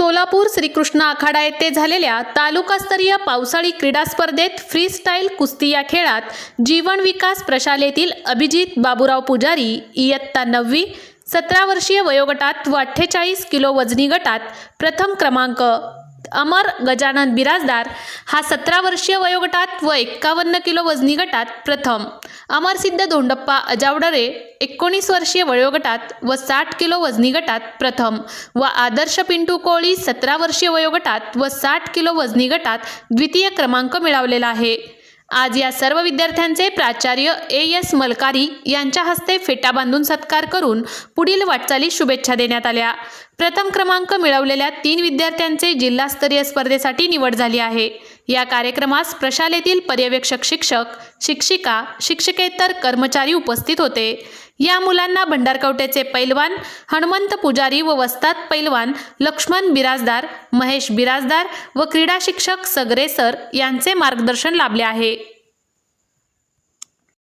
सोलापूर श्रीकृष्ण आखाडा येथे झालेल्या तालुकास्तरीय पावसाळी क्रीडा स्पर्धेत फ्री स्टाईल कुस्ती या खेळात जीवन विकास प्रशालेतील अभिजित बाबूराव पुजारी इयत्ता नववी सतरा वर्षीय वयोगटात व अठ्ठेचाळीस किलो वजनी गटात प्रथम क्रमांक अमर गजानन बिराजदार हा सतरा वर्षीय वयोगटात व एक्कावन्न किलो वजनी गटात प्रथम अमरसिद्ध धोंडप्पा अजावडरे एकोणीस वर्षीय वयोगटात व साठ किलो वजनी गटात प्रथम व आदर्श पिंटू कोळी सतरा वर्षीय वयोगटात व साठ किलो वजनी गटात द्वितीय क्रमांक मिळवलेला आहे. आज या सर्व विद्यार्थ्यांचे प्राचार्य ए एस मलकारी यांच्या हस्ते फेटा बांधून सत्कार करून पुढील वाटचाली शुभेच्छा देण्यात आल्या. प्रथम क्रमांक मिळवलेल्या तीन विद्यार्थ्यांचे जिल्हास्तरीय स्पर्धेसाठी निवड झाली आहे. या कार्यक्रमास प्रशालेतील पर्यवेक्षक शिक्षक शिक्षिका शिक्षकेतर कर्मचारी उपस्थित होते. या मुलांना भंडारकवट्याचे पैलवान हनुमंत पुजारी व वस्ताद पैलवान लक्ष्मण बिराजदार महेश बिराजदार व क्रीडा शिक्षक सगरे सर यांचे मार्गदर्शन लाभले आहे.